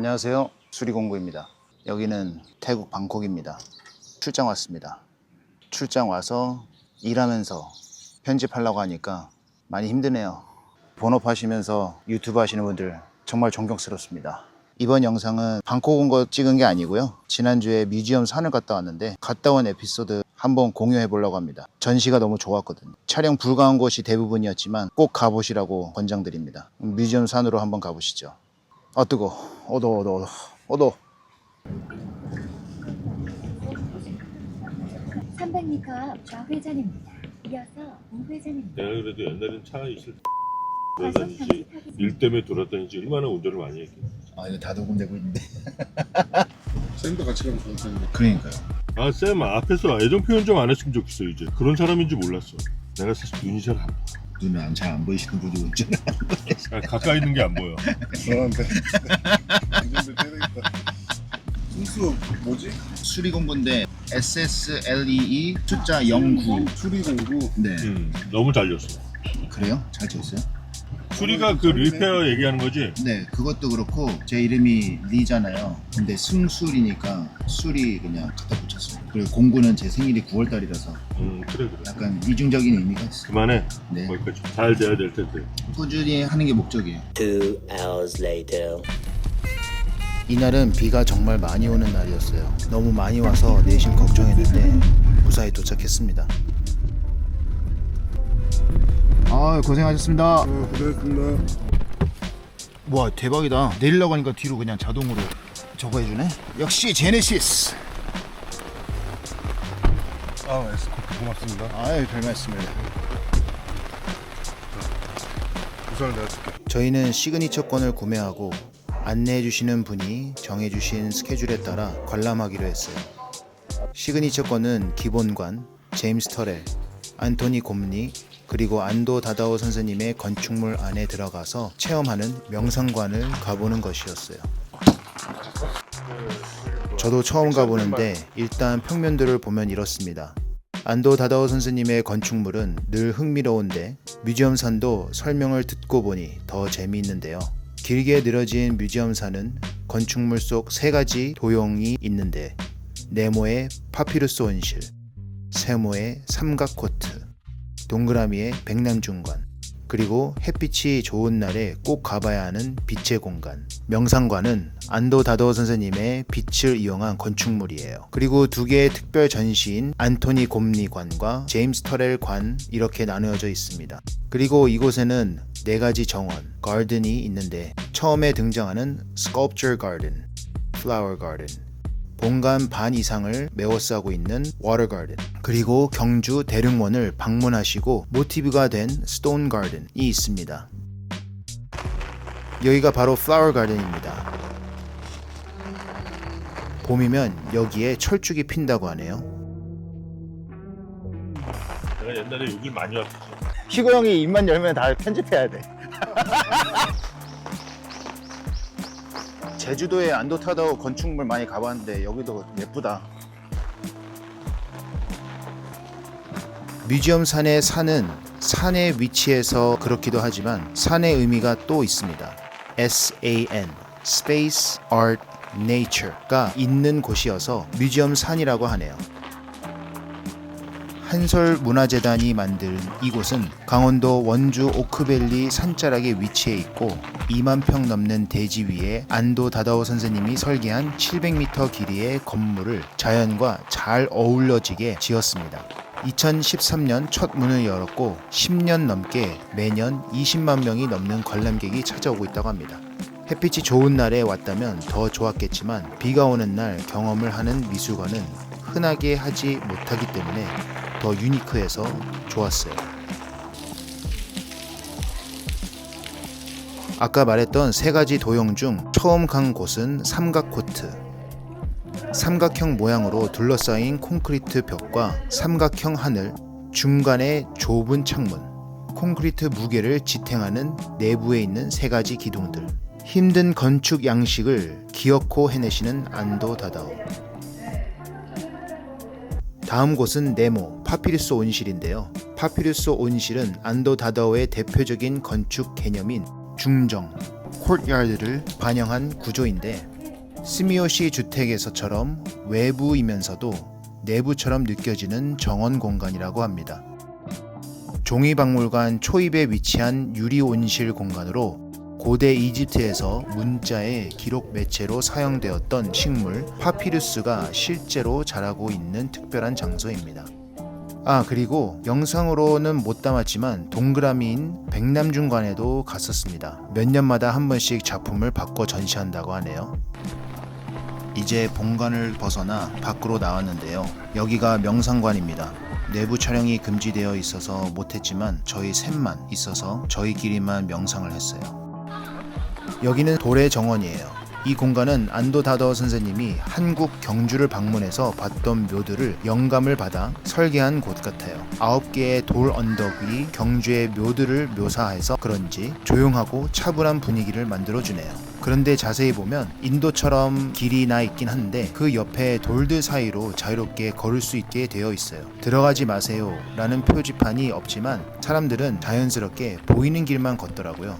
안녕하세요. 수리공구입니다. 여기는 태국 방콕입니다. 출장 왔습니다. 출장 와서 일하면서 편집하려고 하니까 많이 힘드네요. 본업 하시면서 유튜브 하시는 분들 정말 존경스럽습니다. 이번 영상은 방콕 온 거 찍은 게 아니고요. 지난주에 뮤지엄 산을 갔다 왔는데 갔다 온 에피소드 한번 공유해 보려고 합니다. 전시가 너무 좋았거든요. 촬영 불가한 곳이 대부분이었지만 꼭 가보시라고 권장드립니다. 뮤지엄 산으로 한번 가보시죠. 아 뜨거. 어도 어도 어도 어도. 300m 앞 좌회전입니다. 이어서 우회전입니다. 내가 그래도 옛날엔 차 있을 때 돌아다니지 일 때문에 돌아다니지 얼마나 운전을 많이 했겠 아 이거 다 녹음되고 있는데. 쌤도 같이 가면 좋을 텐데. 그러니까요. 아쌤 앞에서 애정 표현 좀 안 했으면 좋겠어 이제 그런 사람인지 몰랐어 내가 사실 눈이 잘안 보여 눈은 잘안 보이시는 분이 운전. 아, 가까이 있는 게 안 보여 불안한데. 운전대 때리겠다. 순수 뭐지? 수리공구인데 SSLEE E 숫자 09. 수리 공구. 네. 음, 너무 잘렸어 그래요? 잘 쳤어요? 수리가 그 리페어 얘기하는 거지 네, 그것도 그렇고 제 이름이 리잖아요. 근데 승술이니까 술이 그냥 갖다. 그리고 공구는 제 생일이 9월 달이라서 음 그래 그래 약간 이중적인 의미가 있어요. 그만해 네. 거기까지 잘 돼야 될 텐데 꾸준히 하는 게 목적이에요. Two hours later. 이날은 비가 정말 많이 오는 날이었어요. 너무 많이 와서 내심 걱정했는데 무사히 도착했습니다. 아 고생하셨습니다. 어, 고생했습니다. 와 대박이다. 내리려고 하니까 뒤로 그냥 자동으로 저거 해주네. 역시 제네시스. 아, 에스코트 고맙습니다. 아유 별 말씀을. 우선을 내가 줄게. 저희는 시그니처권을 구매하고 안내해 주시는 분이 정해 주신 스케줄에 따라 관람하기로 했어요. 시그니처권은 기본관, 제임스 터렐, 안토니 곰니, 그리고 안도 다다오 선생님의 건축물 안에 들어가서 체험하는 명상관을 가보는 것이었어요. 저도 처음 가보는데 일단 평면들을 보면 이렇습니다. 안도 다다오 선생님의 건축물은 늘 흥미로운데 뮤지엄산도 설명을 듣고 보니 더 재미있는데요. 길게 늘어진 뮤지엄산은 건축물 속 세 가지 도형이 있는데 네모의 파피루스 온실, 세모의 삼각 코트, 동그라미의 백남중관, 그리고 햇빛이 좋은 날에 꼭 가봐야 하는 빛의 공간. 명상관은 안도 다도 선생님의 빛을 이용한 건축물이에요. 그리고 두 개의 특별 전시인 안토니 곰리관과 제임스 터렐 관 이렇게 나누어져 있습니다. 그리고 이곳에는 네 가지 정원, 가든이 있는데 처음에 등장하는 sculpture garden, flower garden, 본관 반 이상을 메워싸고 있는 워터 가든 그리고 경주 대릉원을 방문하시고 모티브가 된 스톤 가든이 있습니다. 여기가 바로 플라워 가든입니다. 봄이면 여기에 철쭉이 핀다고 하네요. 내가 옛날에 여길 많이 왔지 희고 형이 입만 열면 다 편집해야 돼. 제주도에 안도 타다오 건축물 많이 가봤는데 여기도 예쁘다. 뮤지엄 산의 산은 산의 위치에서 그렇기도 하지만 산의 의미가 또 있습니다. S-A-N Space Art Nature가 있는 곳이어서 뮤지엄 산이라고 하네요. 한설문화재단이 만든 이곳은 강원도 원주 오크밸리 산자락에 위치해 있고 2만 평 넘는 대지 위에 안도 다다오 선생님이 설계한 700m 길이의 건물을 자연과 잘 어울려지게 지었습니다. 2013년 첫 문을 열었고 10년 넘게 매년 20만 명이 넘는 관람객이 찾아오고 있다고 합니다. 햇빛이 좋은 날에 왔다면 더 좋았겠지만 비가 오는 날 경험을 하는 미술관은 흔하게 하지 못하기 때문에 더 유니크해서 좋았어요. 아까 말했던 세 가지 도형 중 처음 간 곳은 삼각 코트. 삼각형 모양으로 둘러싸인 콘크리트 벽과 삼각형 하늘, 중간에 좁은 창문, 콘크리트 무게를 지탱하는 내부에 있는 세 가지 기둥들. 힘든 건축 양식을 기어코 해내시는 안도 다다오. 다음 곳은 네모 파피루스 온실인데요. 파피루스 온실은 안도 다다오의 대표적인 건축 개념인 중정, 코트야드를 반영한 구조인데 스미오시 주택에서처럼 외부이면서도 내부처럼 느껴지는 정원 공간이라고 합니다. 종이박물관 초입에 위치한 유리 온실 공간으로 고대 이집트에서 문자의 기록 매체로 사용되었던 식물 파피루스가 실제로 자라고 있는 특별한 장소입니다. 아 그리고 영상으로는 못 담았지만 동그라미인 백남중관에도 갔었습니다. 몇 년마다 한 번씩 작품을 바꿔 전시한다고 하네요. 이제 본관을 벗어나 밖으로 나왔는데요. 여기가 명상관입니다. 내부 촬영이 금지되어 있어서 못했지만 저희 셋만 있어서 저희끼리만 명상을 했어요. 여기는 돌의 정원이에요. 이 공간은 안도 다더 선생님이 한국 경주를 방문해서 봤던 묘들을 영감을 받아 설계한 곳 같아요. 아홉 개의 돌 언덕 위 경주의 묘들을 묘사해서 그런지 조용하고 차분한 분위기를 만들어주네요. 그런데 자세히 보면 인도처럼 길이 나 있긴 한데 그 옆에 돌들 사이로 자유롭게 걸을 수 있게 되어 있어요. 들어가지 마세요 라는 표지판이 없지만 사람들은 자연스럽게 보이는 길만 걷더라고요.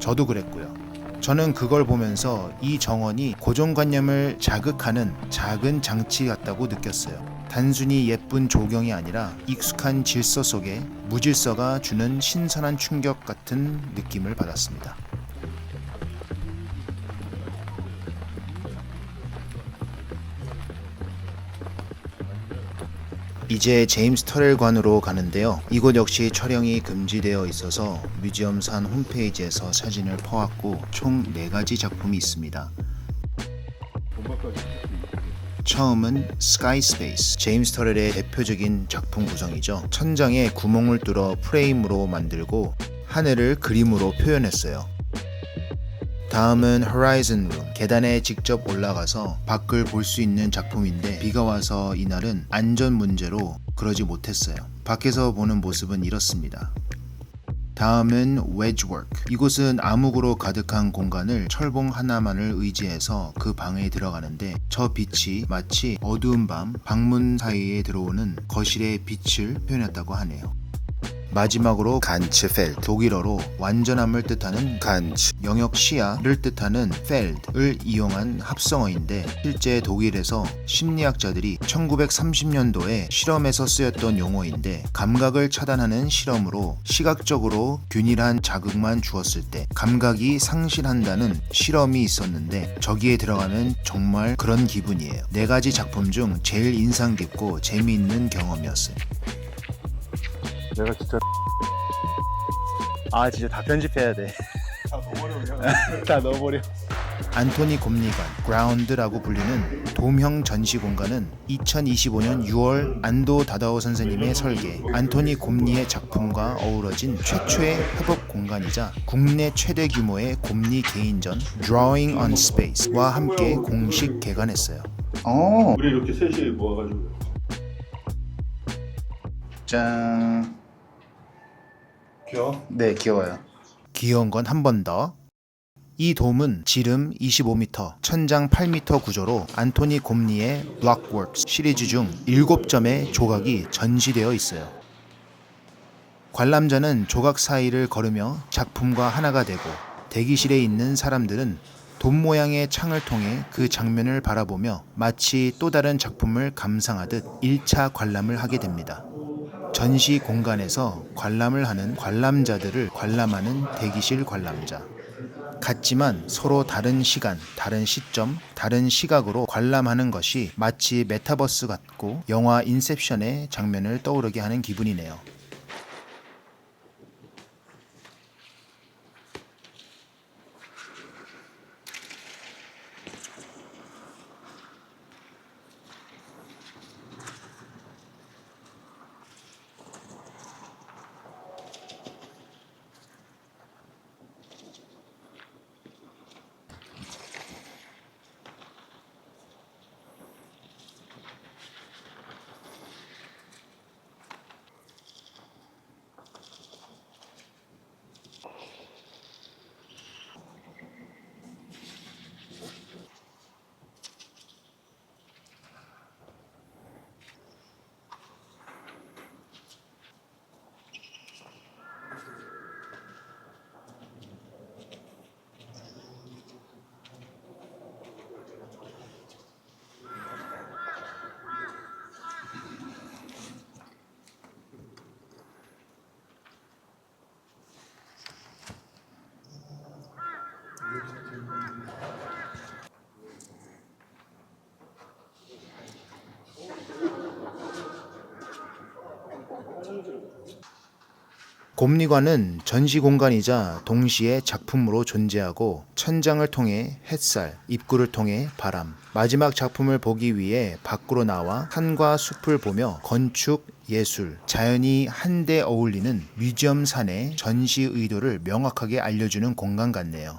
저도 그랬고요. 저는 그걸 보면서 이 정원이 고정관념을 자극하는 작은 장치 같다고 느꼈어요. 단순히 예쁜 조경이 아니라 익숙한 질서 속에 무질서가 주는 신선한 충격 같은 느낌을 받았습니다. 이제 제임스 터렐관으로 가는데요. 이곳 역시 촬영이 금지되어 있어서 뮤지엄산 홈페이지에서 사진을 퍼왔고 총 4가지 작품이 있습니다. 처음은 스카이 스페이스 제임스 터렐의 대표적인 작품 구성이죠. 천장에 구멍을 뚫어 프레임으로 만들고 하늘을 그림으로 표현했어요. 다음은 Horizon Room. 계단에 직접 올라가서 밖을 볼 수 있는 작품인데 비가 와서 이날은 안전 문제로 그러지 못했어요. 밖에서 보는 모습은 이렇습니다. 다음은 Wedgework. 이곳은 암흑으로 가득한 공간을 철봉 하나만을 의지해서 그 방에 들어가는데 저 빛이 마치 어두운 밤 방문 사이에 들어오는 거실의 빛을 표현했다고 하네요. 마지막으로 간츠펠 독일어로 완전함을 뜻하는 간츠 영역 시야를 뜻하는 펠드를 이용한 합성어인데 실제 독일에서 심리학자들이 1930년도에 실험에서 쓰였던 용어인데 감각을 차단하는 실험으로 시각적으로 균일한 자극만 주었을 때 감각이 상실한다는 실험이 있었는데 저기에 들어가면 정말 그런 기분이에요. 네 가지 작품 중 제일 인상 깊고 재미있는 경험이었어요. 내가 진짜 아 진짜 다 편집해야 돼. 다 넣어버려. 안토니 곰리관 그라운드라고 불리는 도명 전시 공간은 2025년 6월 안도 다다오 선생님의 설계 안토니 곰리의 작품과 어우러진 최초의 협업 공간이자 국내 최대 규모의 곰리 개인전 Drawing on Space와 함께 공식 개관했어요. 어, 우리 이렇게 셋이 모아가지고 짠. 귀여워? 네, 귀여워요. 귀여운 건 한 번 더. 이 돔은 지름 25m, 천장 8m 구조로 안토니 곰리의 블록워크스 시리즈 중 7점의 조각이 전시되어 있어요. 관람자는 조각 사이를 걸으며 작품과 하나가 되고 대기실에 있는 사람들은 돔 모양의 창을 통해 그 장면을 바라보며 마치 또 다른 작품을 감상하듯 1차 관람을 하게 됩니다. 전시 공간에서 관람을 하는 관람자들을 관람하는 대기실 관람자. 같지만 서로 다른 시간, 다른 시점, 다른 시각으로 관람하는 것이 마치 메타버스 같고 영화 인셉션의 장면을 떠오르게 하는 기분이네요. 곰리관은 전시 공간이자 동시에 작품으로 존재하고 천장을 통해 햇살, 입구를 통해 바람, 마지막 작품을 보기 위해 밖으로 나와 산과 숲을 보며 건축, 예술, 자연이 한데 어울리는 뮤지엄 산의 전시 의도를 명확하게 알려주는 공간 같네요.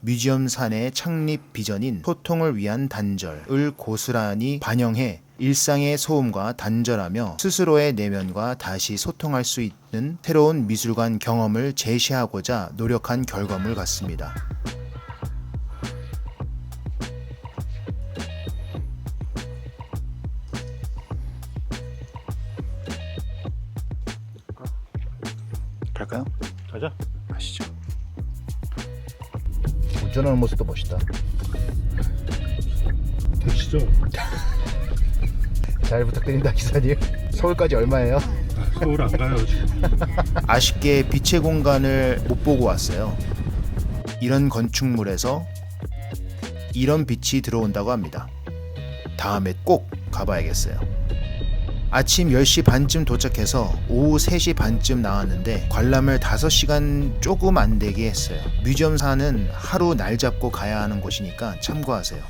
뮤지엄 산의 창립 비전인 소통을 위한 단절을 고스란히 반영해 일상의 소음과 단절하며 스스로의 내면과 다시 소통할 수 있는 새로운 미술관 경험을 제시하고자 노력한 결과물 같습니다. 갈까요? 가자. 가시죠. 운전하는 모습도 멋있다. 택시죠? 잘 부탁드립니다, 기사님. 서울까지 얼마예요? 서울 안 가요 지금. 아쉽게 빛의 공간을 못 보고 왔어요. 이런 건축물에서 이런 빛이 들어온다고 합니다. 다음에 꼭 가봐야겠어요. 아침 10시 반쯤 도착해서 오후 3시 반쯤 나왔는데 관람을 5시간 조금 안 되게 했어요. 뮤지엄사는 하루 날 잡고 가야 하는 곳이니까 참고하세요.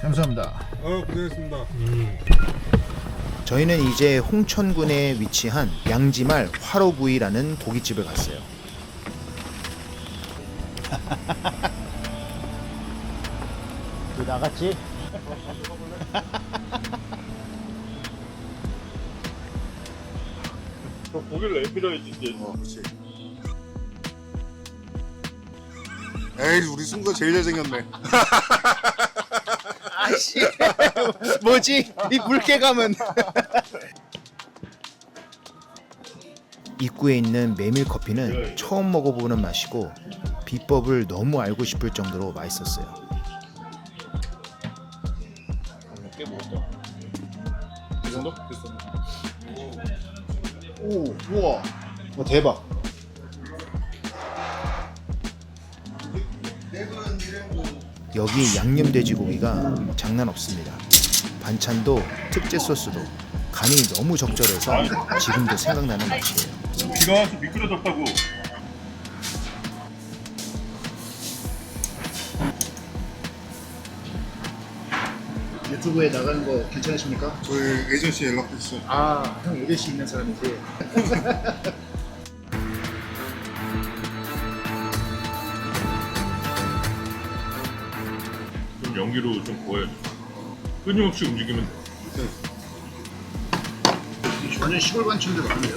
감사합니다. 아 고생했습니다. 음. 저희는 이제 홍천군에 위치한 양지말 화로구이라는 고깃집을 갔어요. 그 나갔지? 저 고기를 엠피라이지 이제. 어, 그렇지. 에이, 우리 순간 제일 잘생겼네. 아씨 뭐지 이 물개감은 입구에 있는 메밀 커피는 처음 먹어보는 맛이고 비법을 너무 알고 싶을 정도로 맛있었어요. 꽤 먹었다. 이 정도? 오 우와 와 대박. 여기 양념 돼지고기가 장난 없습니다. 반찬도 특제 소스도 간이 너무 적절해서 지금도 생각나는 맛이에요. 비가 와서 미끄러졌다고. 유튜브에 나가는 거 괜찮으십니까? 저희 에이전시 연락했어요. 아, 형 에이전시 있는 사람이지. 연기로 좀 보여야죠. 끊임없이 움직이면 돼. 완전 시골 반찬들 많은데요.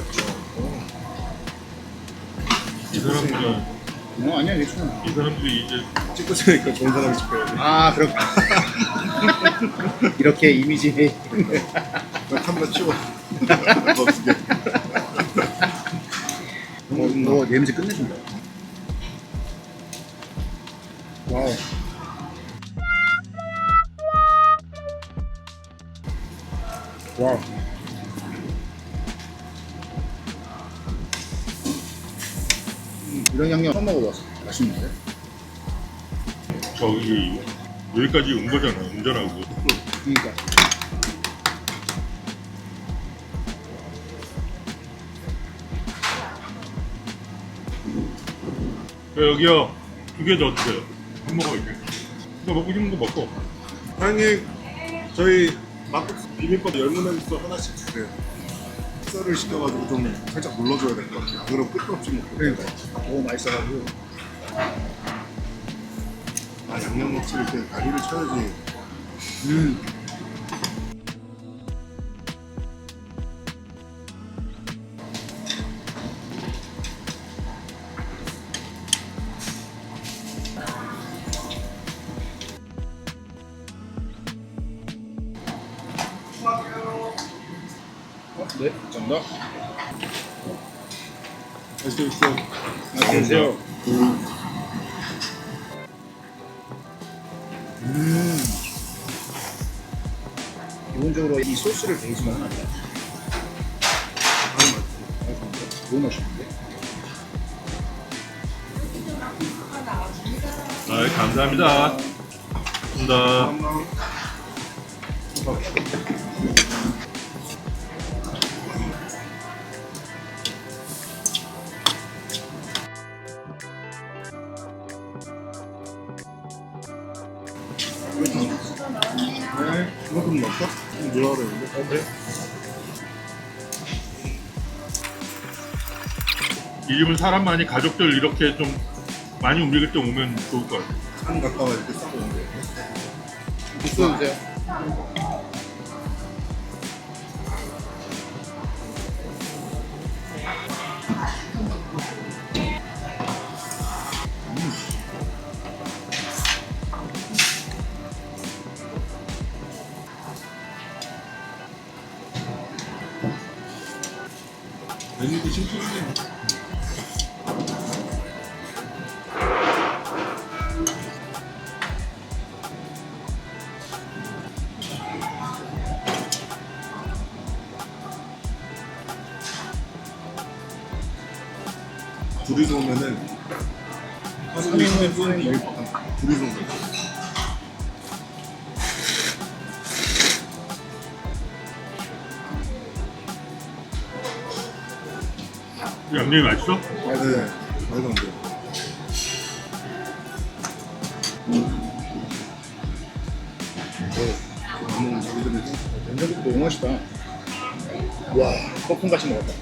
이 사람들은 어, 아니야, 괜찮아. 이 사람들이 이제 찍고 있으니까 좋은 사람이 찍혀야지. 아, 그렇 이렇게 이미지 나 카메라 치워. 개. 너, 너 냄새 끝내준다. 와우. 와우. 음, 이런 양념 처음 먹어봤어. 맛있는데? 저기 여기까지 온 거잖아. 운전하고. 그러니까. 야, 여기요. 두 개 더 주세요. 한 먹어 이게. 너 먹고 싶은 거 먹고. 사장님, 저희 막국수 비빔밥 열무냄새 하나씩 주세요. 썰을 시켜가지고 좀 살짝 눌러줘야 될 것 같아요. 안 그러면 끝도 없이 먹고. 그러니까. 너무 맛있어가지고. 아, 양념 넣지 이렇게 다리를 쳐야지. 음. 네, 감사합니다. 맛있어. 안녕하세요. 음. 기본적으로 이 소스를 베이스로 하는 거야. 너무 맛있는데? 아, 감사합니다. 감사합니다. 네, 그만큼 넣었어? 좀 넣어야 되는데. 어, 그래? 이 집은 사람 많이 가족들 이렇게 좀 많이 움직일 때 오면 좋을 것 같아. 산 가까워 이렇게 싸고 오는데. 있어주세요. 둘이서 오면은 하루 20분, 2일 둘이서 오면 양념이 맛있어? 네, 말도 안 돼요. 안 먹는 자기들이 된장국도 너무 맛있다. 와, 거품같이 먹었다.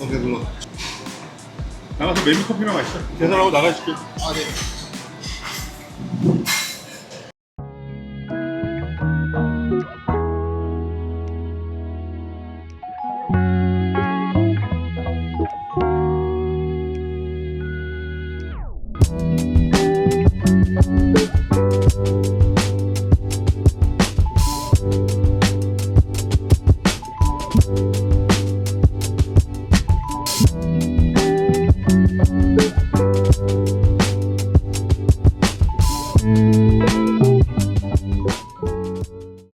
어, 배불러. 나가서 메뉴 커피나 마시자. 계산하고 나가실게. 아, 네.